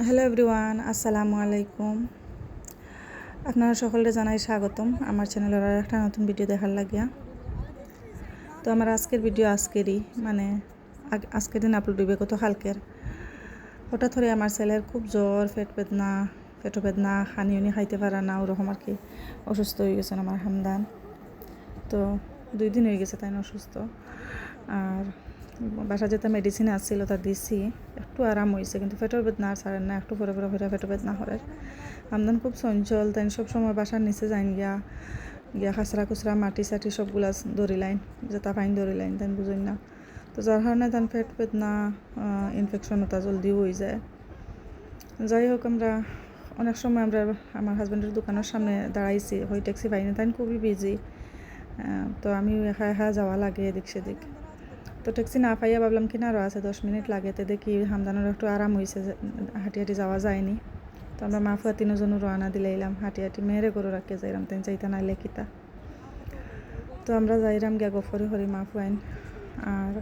Hello everyone, আসসালামু আলাইকুম। আপনারা সকলকে জানাই স্বাগতম। আমার চ্যানেলের আর একটা নতুন ভিডিও দেখার লাগিয়া। তো আমার আজকের ভিডিও আজকেরই মানে আজকের দিন আপলোড হইবে কত কালকের? হঠাৎ করে আমার ছেলের খুব জ্বর, পেট বেদনা পেট বেদনা খানি উনি খাইতে পারা না, ওরকম আর কি অসুস্থ হয়ে গেছেন আমার হামদান। তো দুই দিন হয়ে গেছে তাই অসুস্থ। আর বাসা যেতে মেডিসিন আসছিল, তা দিছি। একটু আরাম হয়েছে কিন্তু পেটের বেদনা আর ছাড়েন না, একটু পরে পরে পরে পেটের বেদনা করে আমদান খুব চঞ্চল, তাই সব সময় বাসার নিচে যাইন গিয়া গিয়া খাসরা খুচরা মাটি সাটি সবগুলা ধরি লাইন জেতা পাইন ধরি লাইন, তাই বুঝুন না। তো যার কারণে তান পেট বেদনা ইনফেকশন ওটা জলদিও হয়ে যায়। যাই হোক, আমরা অনেক সময় আমরা আমার হাজব্যান্ডের দোকানের সামনে দাঁড়াইছি হই ট্যাক্সি পাইনি, তাই খুবই বিজি তো আমি একা একা যাওয়া লাগে, এদিক সেদিক। তো ট্যাক্সি না পাইয়া ভাবলাম কি না আরও আছে, দশ মিনিট লাগে তো দেখি হামদানোর একটু আরাম হয়েছে হাঁটি হাঁটি যাওয়া যায়নি। তো আমরা মা ফুয়া তিনজনও রওনা দিলে এলাম হাঁটি হাঁটি মেয়েরে গরু রাখতে যাইলাম তাই যাইতা না লেখিতা তো আমরা যাইরাম গিয়া গফরি হরি মা ফুয়াইন, আর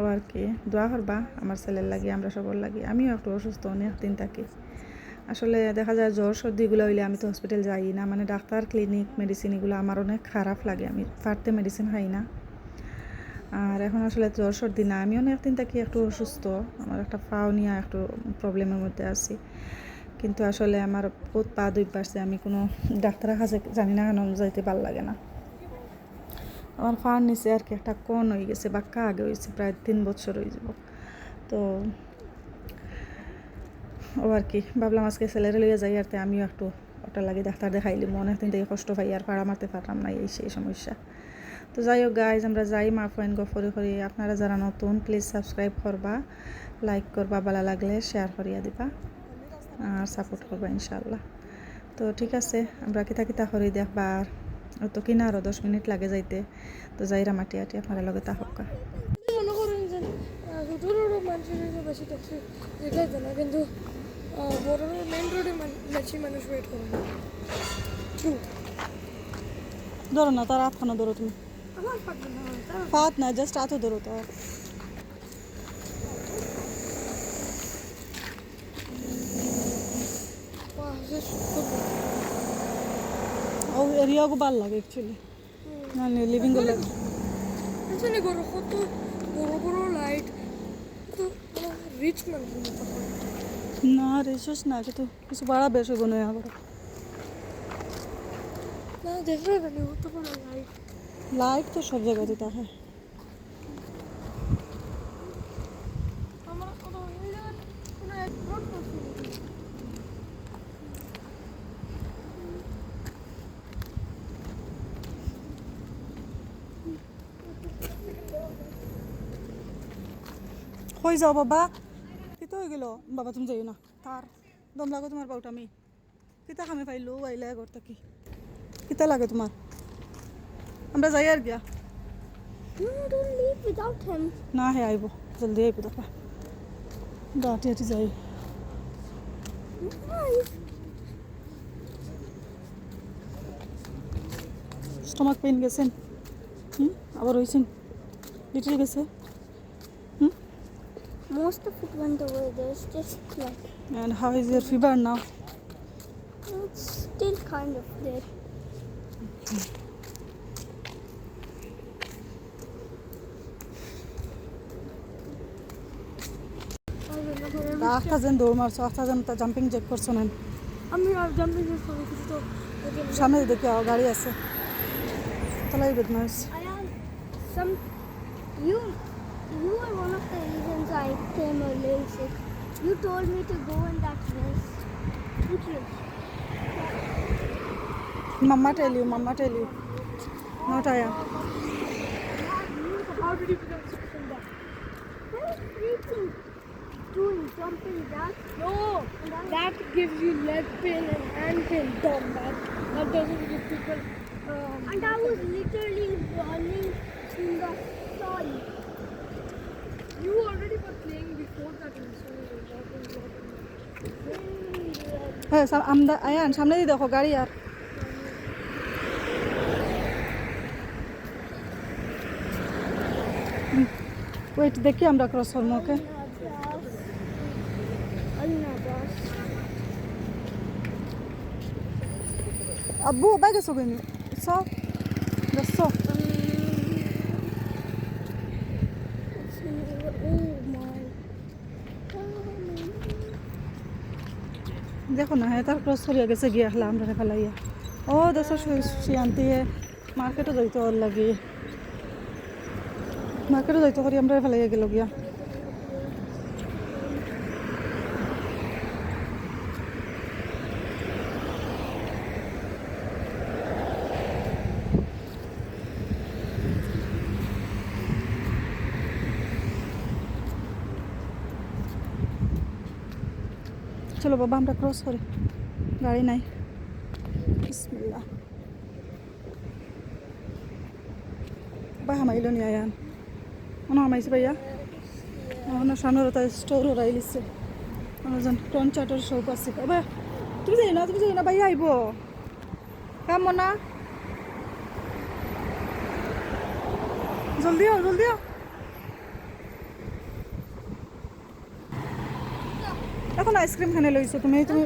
ও আর কি, দোয়া করবা আমার ছেলের লাগি, আমরা সবার লাগি। আমিও একটু অসুস্থ, অনেক দিন থাকি। আসলে দেখা যায় জ্বর সর্দিগুলো হইলে আমি তো হসপিটাল যাই না মানে ডাক্তার ক্লিনিক মেডিসিন এগুলো আমার অনেক খারাপ লাগে, আমি পারতে মেডিসিন খাই না। আর এখন আসলে জ্বর সর্দি না আমি অনেক দিন থাকি একটু অসুস্থ। আমার একটা পাও নিয়ে একটু প্রবলেমের মধ্যে আছি। কিন্তু আসলে আমার বহুত পা দুই পারছে আমি কোনো ডাক্তারের কাছে জানি না কেন যাইতে ভালো লাগে না। আমার ফার নিচে আর কি একটা কন হয়ে গেছে বাক্কা আগে হয়েছে প্রায় তিন বছর হয়ে যাব। তো ও আর কি, ভাবলাম আজকে ছেলেরে লইয়া যাই, আর আমিও একটু ওটা লাগে ডাক্তার দেখাইলি মনে দিন থেকে কষ্ট পাই, আর পাড়া মারতে পারলাম না এই সেই সমস্যা। তো যাই হোক গাইজ আমরা যাই, মা ফ্রেন্ড গফরি করি আপনারা যারা নতুন প্লিজ সাবস্ক্রাইব করবা লাইক করবা, ভালো লাগলে শেয়ার করিয়া দিবা আর সাপোর্ট করবা ইনশাল্লাহ তো ঠিক আছে, আমরা কিতা কিতা করি দেখবা আর তো কিনা আরও দশ মিনিট লাগে যাইতে। তো যাইরা মাটি আটি আপনারা লগে ওয়েট করে ধরো না, তার আটখানো ধরো তুমি। তারা ফাত না জাস্ট আতো ধরো তো বাহ, যে সুন্দর। ও এরিয়াকে ভালো লাগে অ্যাকচুয়ালি মানে লিভিংগুলো পেছনে করো কত বড় বড় লাইট তো রিচ মানুষের মতো হয়। না রেসোস না কিন্তু কিছু বাড়া বেশ হইব না দেখলে কত বড় লাইট জায়গায় কোনো এক রোড করছি নাকি? কই যাও বাবা? কিতা হয়ে গেল। বাবা, তুমি যাইও না। তার দম লাগে তোমার বাউটা আমি। কিতা খামে পাইলো, আইলে ঘর থাকি। কিতা লাগে তোমার। আমরা যাই আর গিয়া No, don't leave without him. না হে আইব জলদি আইব দেখা গাটি হাঁটি যাই Nice. স্টমাক পেইন গেছেন হুম আবার হয়েছেন লিটল গেছে Most of it went away. There's just like and how is your fever now it's still kind of there. যেন দৌড় মারছো আটটা যেন জাম্পিং চেক করছ না আমি আর জাম্পিং করে কিছু তো সামনে দেখে আও, গাড়ি আছে some you you are one of the reasons I came little sick. You told me to go in that race. Which race? How did you become sick from that? I was freaking doing jumping that. No, that gives you leg pain and hand pain. Dumb that. That doesn't give people. Um, and I was literally running in the sun. You already were playing before that in the sun. হ্যাঁ সাম- আমদা আয়ান সামনে দিয়ে দেখো গাড়ি আর wait দেখি আমরা cross করবো ওকে I Another. আব্বু Um, it's another. Oh my. দেখো না হ্যাঁ তার ক্রস করিয়া গেছে গিয়া হলাম আমরা ফেলাইয়া ও দেখো শিয়ান্তি মার্কেটে যাইতো ওর লাগি মার্কেটে যাইতো করি আমরা ফেলাইয়া গেল গিয়া চলো বাবা, আমরা ক্রস করি। গাড়ি নাই। বিসমিল্লাহ। বা হামাইলো নি, আয়ান। মনে হামাইছে ভাইয়া। না সামনের তাই স্টোর ওরাই লিছে। মানুষজন টন চাটের শৌক আছে। এবার তুমি যাই না তুমি যাই না ভাইয়া আইব। কাম মনা। জলদি আও জলদি আও এখন আইসক্রিম খানে লইছো তুমি তুমি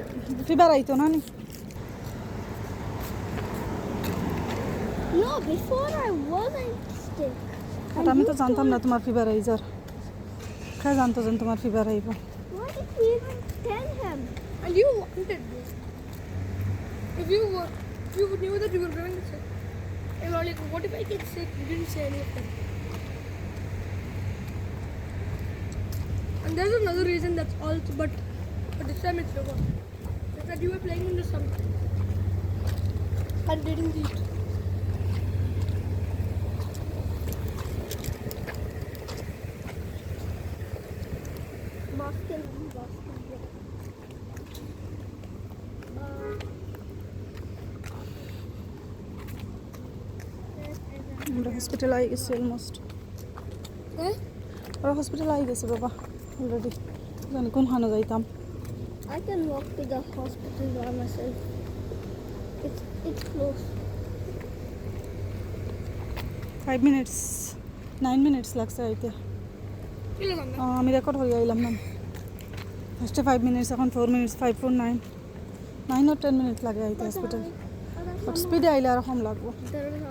ফিবার আইতো না নি No, before I wasn't sick. আর আমি তো জানতাম না তোমার ফিবার আইজার খাই জানতো যেন তোমার ফিবার আইব Why did we even tell him? And you wanted this. If you were, if you knew that you were going to sick, and you were like, what if I get sick? You didn't say anything. And there's another reason that's also, but, but this time it's over. Is that you were playing in the summer and didn't eat. Boston, Boston. Uh, আমরা hospital আই গেছি almost Huh? ওরা hospital আই গেছে বাবা already জানি কোনখানে যাইতাম I can walk to the hospital by myself. It's it's close. Five minutes nine minutes লাগছে আইতে Feel like আহ, আমি রেকর্ড হয়ে আইলাম না ফার্স্টে ফাইভ মিনিটস এখন four minutes five four nine nine ও টেন মিনিট লাগে আইতে হসপিটাল বাট স্পিডে আইলে আর কম লাগবো There is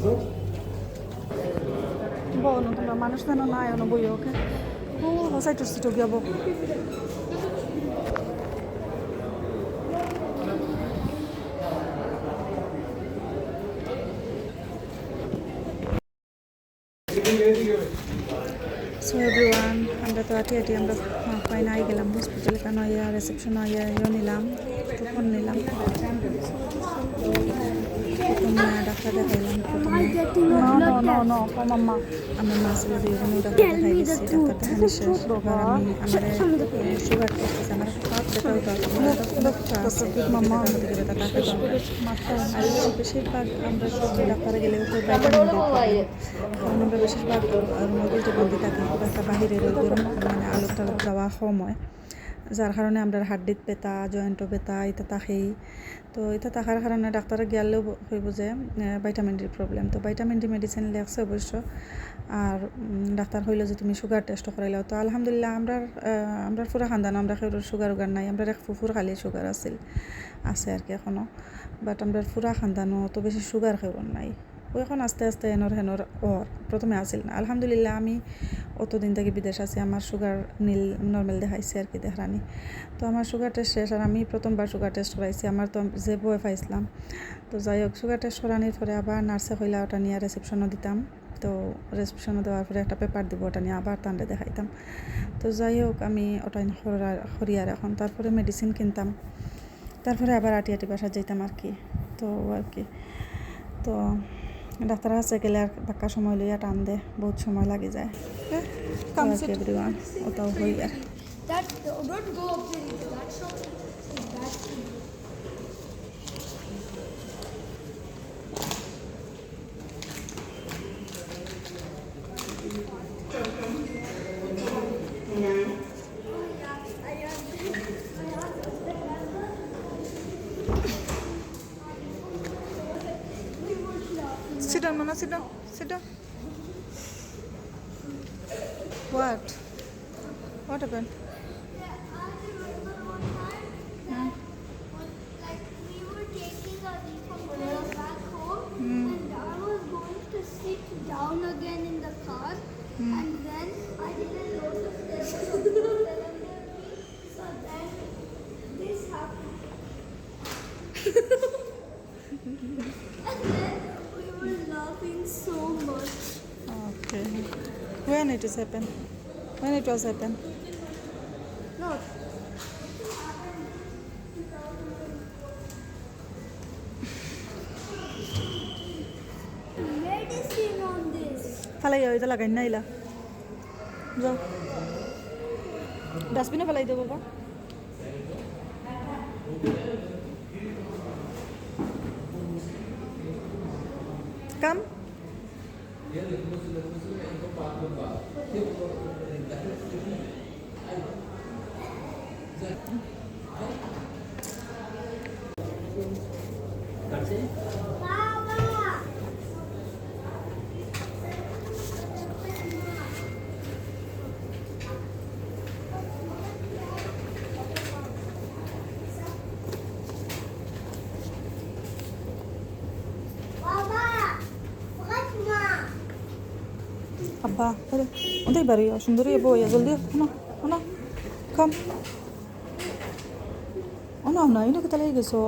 Hospital. বলো তোমরা মানুষ যেন না এনো বই ওকে ও হসাই টুসি তো গিয়াবো সো এভরিওয়ান আমরা তো আটি আটি আমরা পাই না গেলাম হসপিটালে কেন ইয়া রিসেপশন ইয়া ইয়ে নিলাম ফোন নিলাম প্রথমে ডাক্তার দেখাইলাম প্রথমে No, no, no, no, আমি মাসলে দুইজনে ডাক্তার দেখাই গেছি ডাক্তার দেখানো শেষ। এবার আমি আমার সুগার আছে আমার হাত ব্যথা হইতো মাম্মা আমাদের ব্যথা কাকে আর বেশিরভাগ আমরা ডাক্তারে গেলে তো কারণ আমরা বেশিরভাগ রুমের থাকি একটা মানে আলো টালো দেওয়া সময় যার কারণে আমরা হাড্ডিত ব্যথা জয়েন্টও ব্যথা এটা থাকেই তো এটা থাকার কারণে ডাক্তারে গেলেও হইব যে ভাইটামিন ডির প্রবলেম তো ভাইটামিন ডি মেডিসিন লেখছে অবশ্য আর ডাক্তার হইল যে তুমি সুগার টেস্ট করাইলাও তো আলহামদুলিল্লাহ আমরা আমরা পুরা খানদান আমরা কেউ সুগার উগার নাই। আমরা এক ফুফুর খালি সুগার আছিল, আছে আর কি এখনও বাট আমরা পুরা খানদানও অত বেশি সুগার কেউ নাই। ও এখন আস্তে আস্তে এনর হেনর ওর প্রথমে আসিল না। আলহামদুলিল্লাহ, আমি অতদিন থেকে বিদেশ আছি, আমার সুগার নীল নর্মাল দেখাইছে আর কি দেখানি তো আমার সুগার টেস্ট শেষ আর আমি প্রথমবার সুগার টেস্ট করাইছি। আমার তো যে বয় পাইছিলাম তো যাই হোক সুগার টেস্ট করানোর পরে আবার নার্সে কইলা ওটা নিয়ে রিসেপশনও দিতাম। তো রিসেপশনও দেওয়ার পরে একটা পেপার দিব, ওটা নিয়ে আবার তান্ডে দেখাইতাম। তো যাই হোক, আমি ওটা হরিয়ার এখন। তারপরে মেডিসিন কিনতাম। তারপরে আবার আটি আটি বাসা যেতাম আর কি। তো আর কি। তো ডাক্তার আছে গেলে আর বাক্কা সময় লইয়া টান দে বহুত সময় লাগে যায়। এভরিওয়ান ওটাও হই Sit down, Mona, sit down, sit down. What? What happened? Like we were taking a from Goa back home, Hmm. and I was going to sit down again in the car, Hmm. so much. Okay. When it is happen? When it was happen? No. Medicine on this. ফালাই যাও এটা লাগাই না ইলা যাও ডাস্টবিনে ফেলাই দেবো বাবা কাম Baba! అబ్బా అరే ఉంటాయి బరి సుందరి పోయే జల్దీ అవునా అవునా కమ్ అవునా అవునా ಏನಕ್ಕೆ ತಲೆಗೆ ಗೇಸು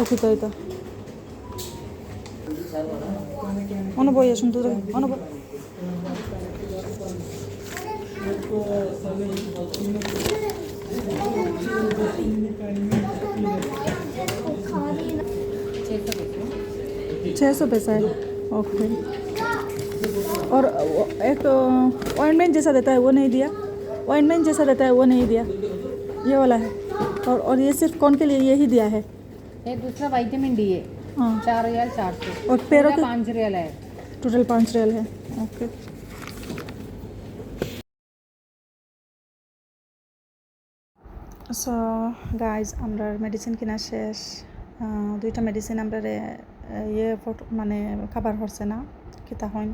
ಓಕೆ ಆಯ್ತಾ ಅವನು ಬೋಯ ಸುಂದರ ಅವನು ಬೋ छः सौ पैसा है ओके और वो- एक ऑइंटमेंट जैसा देता है वो नहीं दिया ऑइंटमेंट जैसा देता है वो नहीं दिया ये वाला है और और ये सिर्फ कौन के लिए यही दिया है ये दूसरा विटामिन डी है हाँ चार रियल चार सौ और पैरों के पाँच रियल है টোটাল পাঁচ রিয়াল হ্যাঁ ওকে সো গাইজ আমরা মেডিসিন কিনা শেষ আহ, দুইটা মেডিসিন আমরা ইয়ে ফটো মানে খাবার হচ্ছে না কিতা হইন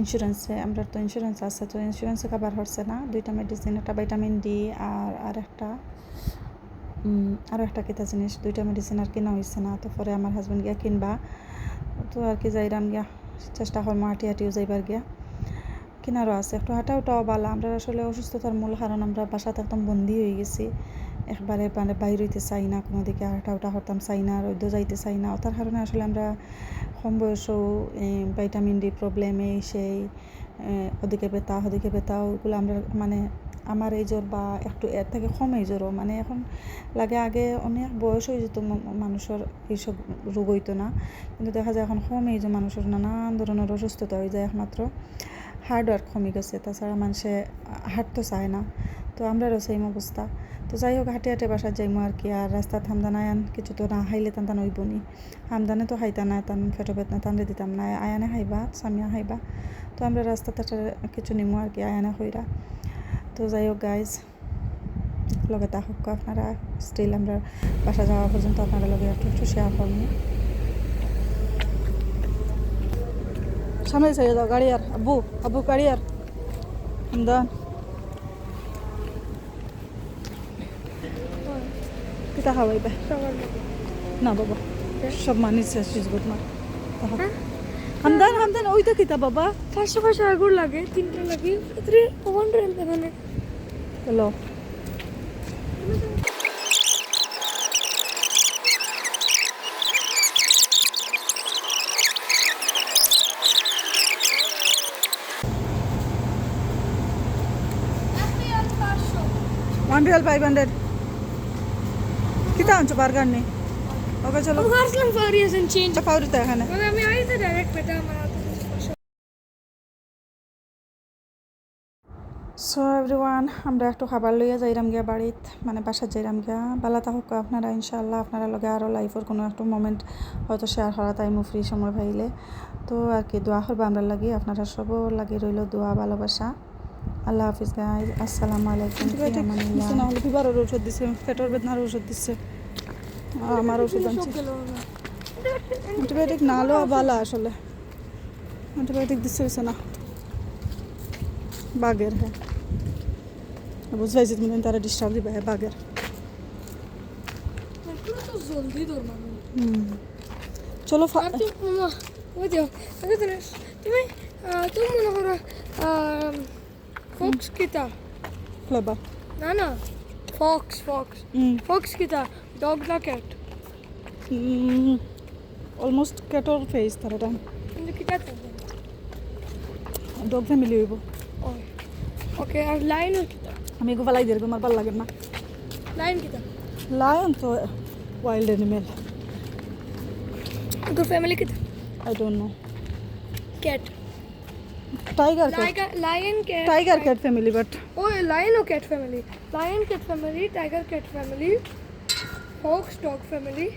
ইন্স্যুরেন্সে আমরা তো ইন্স্যুরেন্স আছে, তো ইন্স্যুরেন্সে কাবার হচ্ছে না। দুইটা মেডিসিন একটা ভিটামিন ডি আর আর একটা আরও একটা কিতা জিনিস, দুইটা মেডিসিন আর কিনা হয়েছে না। তো পরে আমার হাজব্যান্ড গিয়া কিনবা। তো আর কি যাইরাম গিয়া, চেষ্টা করব হাঁটি হাঁটিও যাইবার গিয়া। কিনারও আছে, একটু হাঁটা ওটাও বালা আমরা আসলে অসুস্থতার মূল কারণ, আমরা বাসাতে একদম বন্দি হয়ে গেছি। একবারে মানে বাইর হইতে চাই না কোনো দিকে হাঁটা ওটা করতাম চাই না, রোদ্দ যাইতে চাই না। তার কারণে আসলে আমরা কম বয়সেও ভাইটামিন ডি প্রবলেম সেই ওদিকে বেতা ওদিকে বেতা, ওগুলো আমরা মানে আমার এই জ্বর বা একটু এর থেকে কম এই জ্বরও মানে এখন লাগে আগে অনেক বয়স হয়ে যেত মানুষের এইসব রোগ হইতো না। কিন্তু দেখা যায় এখন কম যে মানুষের নানান ধরনের অসুস্থতা হয়ে যায় একমাত্র। হার্ড ওয়ার্ক কমে গেছে, তাছাড়া মানুষে হাঁটতে চায় না। তো আমরারও সেম অবস্থা। তো যাই হোক হাঁটে হাঁটে বাসার যাইমো আর কি, আর রাস্তা হামদানা আয়ান কিছু তো না খাইলে তান তান হইব নি। হামদানে তো খাইতা না, তান ফেটো বেতনা তানরে দিতাম না, আয়ানে খাইবা সামিয়া খাইবা তো আমরা রাস্তাতে কিছু নিমো আর কি, আয়ানে খইরা তো যাই হোক গাইজ লগে থাকুক আপনারা স্টিল আমরা বাসা যাওয়া পর্যন্ত আপনারা লগে একটু একটু শেয়ার করব সামনে দাও গাড়ি আর, আব্বু আব্বু, গাড়ি আর, হামদান। তাহা ভাইবা না বাবা সব মানিস শেষ গুড না হ্যাঁ? হামদান হামদান ওই তো কিতা বাবা? পাঁচশো পাঁচশো আগুর লাগে তিনটা লাগে। থ্রি ওয়ান মানে হ্যালো। One five 500. ওকে চলো আমি হাসলাম ফারিয়াসন চেঞ্জ ফাউরিতে এখানে মানে আমি আইতে ডাইরেক্ট পেটা আমার হাতে পাঁচশো সো এভরিওয়ান আমরা একটু খাবার লইয়া যাইরাম গিয়া বাড়িত মানে বাসাত যাইরাম গিয়া বালা থাকুক আপনারা ইনশাআল্লাহ আপনারা লগে আরও লাইফের কোনো একটা মোমেন্ট হয়তো শেয়ার করা টাইমও ফ্রি সময় পাইলে তো আর কি দোয়া করব আমরা লাগি আপনারা সবও লাগি রইল দোয়া ভালোবাসা আল্লাহ হাফিজ গাইজ আসসালামু আলাইকুম ফিবারের ওষুধ দিচ্ছে পেটের বেদনার ওষুধ দিচ্ছে আমার ওষুধ আনছি। অ্যান্টিবায়োটিক না হলেও ভালো আসলে। অ্যান্টিবায়োটিক দিচ্ছে হয়েছে না। বাঘের হ্যাঁ। বুঝবাইছি তুমি তারা ডিস্টার্ব দিবে হ্যাঁ বাঘের চলো তুমি তুমি মনে করো ফক্স কিতা? না না ফক্স ফক্স ফক্স কিতা? ডগ না ক্যাট অলমোস্ট ক্যাটর ফেস তারা টাইম কিন্তু কিতা থাকবে ডগ ফ্যামিলি হইব ওই ওকে আর লাইন কিতা আমি এগো ফালাই দিয়ে আমার ভালো লাগে না লাইন কিতা লায়ন তো ওয়াইল্ড অ্যানিমেল তোর ফ্যামিলি কিতা I don't know cat tiger cat like a lion cat tiger cat family but Oh, lion or cat family? Lion cat family, tiger cat family, Hogsdog family.